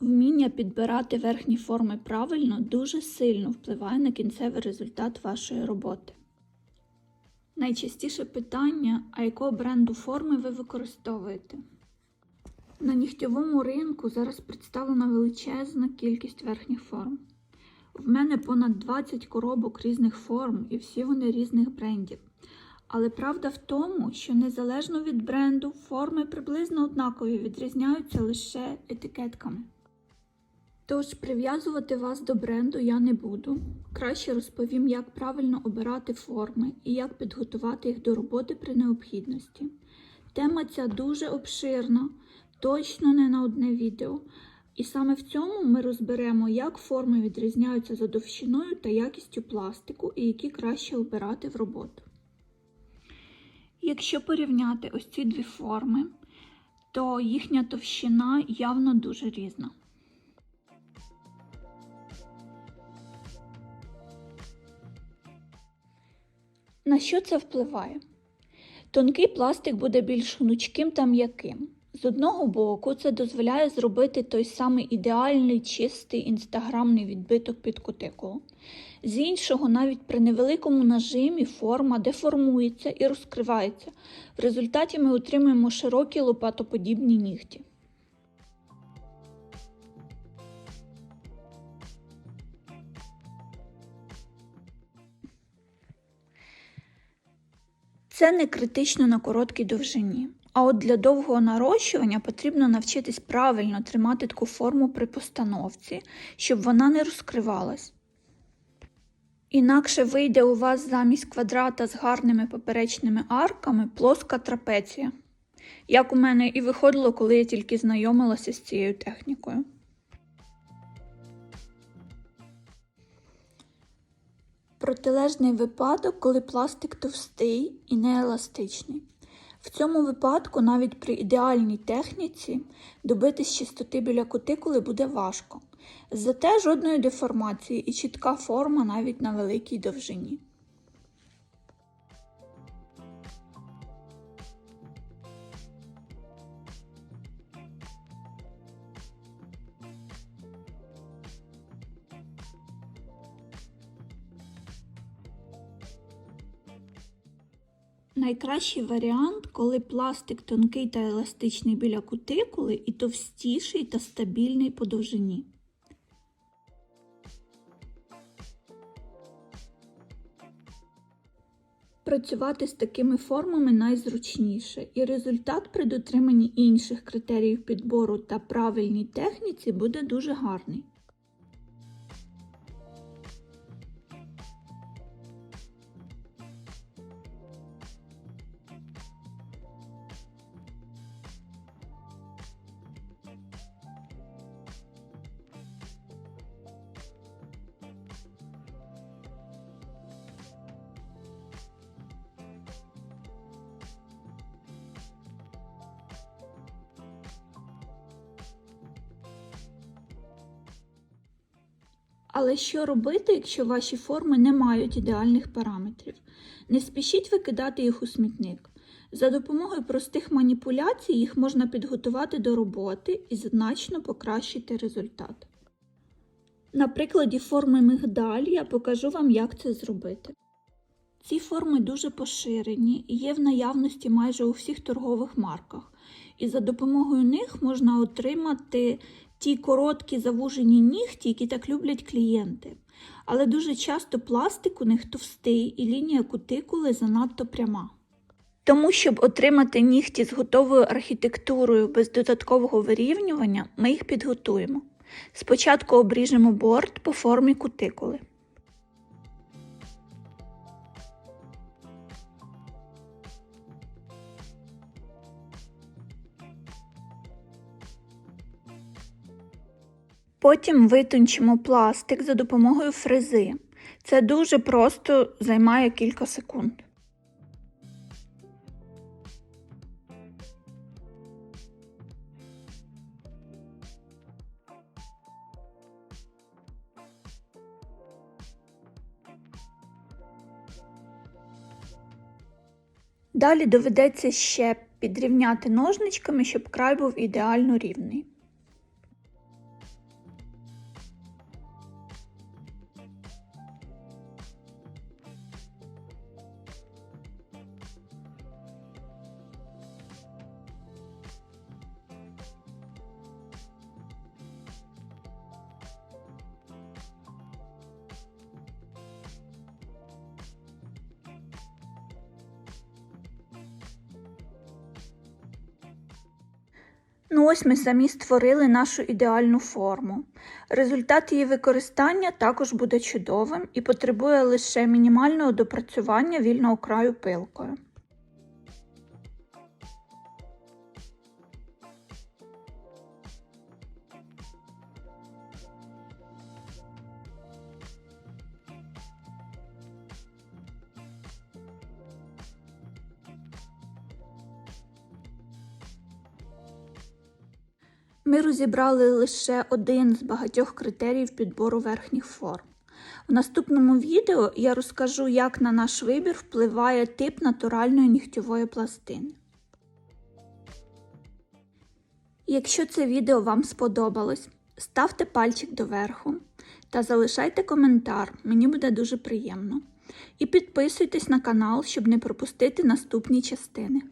Вміння підбирати верхні форми правильно дуже сильно впливає на кінцевий результат вашої роботи. Найчастіше питання, а якого бренду форми ви використовуєте? На нігтєвому ринку зараз представлена величезна кількість верхніх форм. В мене понад 20 коробок різних форм і всі вони різних брендів. Але правда в тому, що незалежно від бренду, форми приблизно однакові відрізняються лише етикетками. Тож прив'язувати вас до бренду я не буду. Краще розповім, як правильно обирати форми і як підготувати їх до роботи при необхідності. Тема ця дуже обширна, точно не на одне відео. І саме в цьому ми розберемо, як форми відрізняються за довщиною та якістю пластику і які краще обирати в роботу. Якщо порівняти ось ці дві форми, то їхня товщина явно дуже різна. На що це впливає? Тонкий пластик буде більш гнучким та м'яким. З одного боку, це дозволяє зробити той самий ідеальний чистий інстаграмний відбиток під кутикулу. З іншого, навіть при невеликому нажимі форма деформується і розкривається. В результаті ми отримуємо широкі лопатоподібні нігті. Це не критично на короткій довжині. А от для довгого нарощування потрібно навчитись правильно тримати таку форму при постановці, щоб вона не розкривалась. Інакше вийде у вас замість квадрата з гарними поперечними арками плоска трапеція, як у мене і виходило, коли я тільки знайомилася з цією технікою. Протилежний випадок, коли пластик товстий і нееластичний. В цьому випадку, навіть при ідеальній техніці, добитись чистоти біля кутикули буде важко. Зате жодної деформації і чітка форма навіть на великій довжині. Найкращий варіант, коли пластик тонкий та еластичний біля кутикули і товстіший та стабільний по довжині. Працювати з такими формами найзручніше, і результат при дотриманні інших критеріїв підбору та правильній техніці буде дуже гарний. Але що робити, якщо ваші форми не мають ідеальних параметрів? Не спішіть викидати їх у смітник. За допомогою простих маніпуляцій їх можна підготувати до роботи і значно покращити результат. На прикладі форми мигдаль я покажу вам, як це зробити. Ці форми дуже поширені і є в наявності майже у всіх торгових марках, і за допомогою них можна отримати ті короткі завужені нігті, які так люблять клієнти. Але дуже часто пластик у них товстий і лінія кутикули занадто пряма. Тому, щоб отримати нігті з готовою архітектурою без додаткового вирівнювання, ми їх підготуємо. Спочатку обріжемо борт по формі кутикули. Потім витончимо пластик за допомогою фрези. Це дуже просто займає кілька секунд. Далі доведеться ще підрівняти ножничками, щоб край був ідеально рівний. Ну ось ми самі створили нашу ідеальну форму. Результат її використання також буде чудовим і потребує лише мінімального допрацювання вільного краю пилкою. Ми розібрали лише один з багатьох критеріїв підбору верхніх форм. В наступному відео я розкажу, як на наш вибір впливає тип натуральної нігтєвої пластини. Якщо це відео вам сподобалось, ставте пальчик доверху та залишайте коментар, мені буде дуже приємно. І підписуйтесь на канал, щоб не пропустити наступні частини.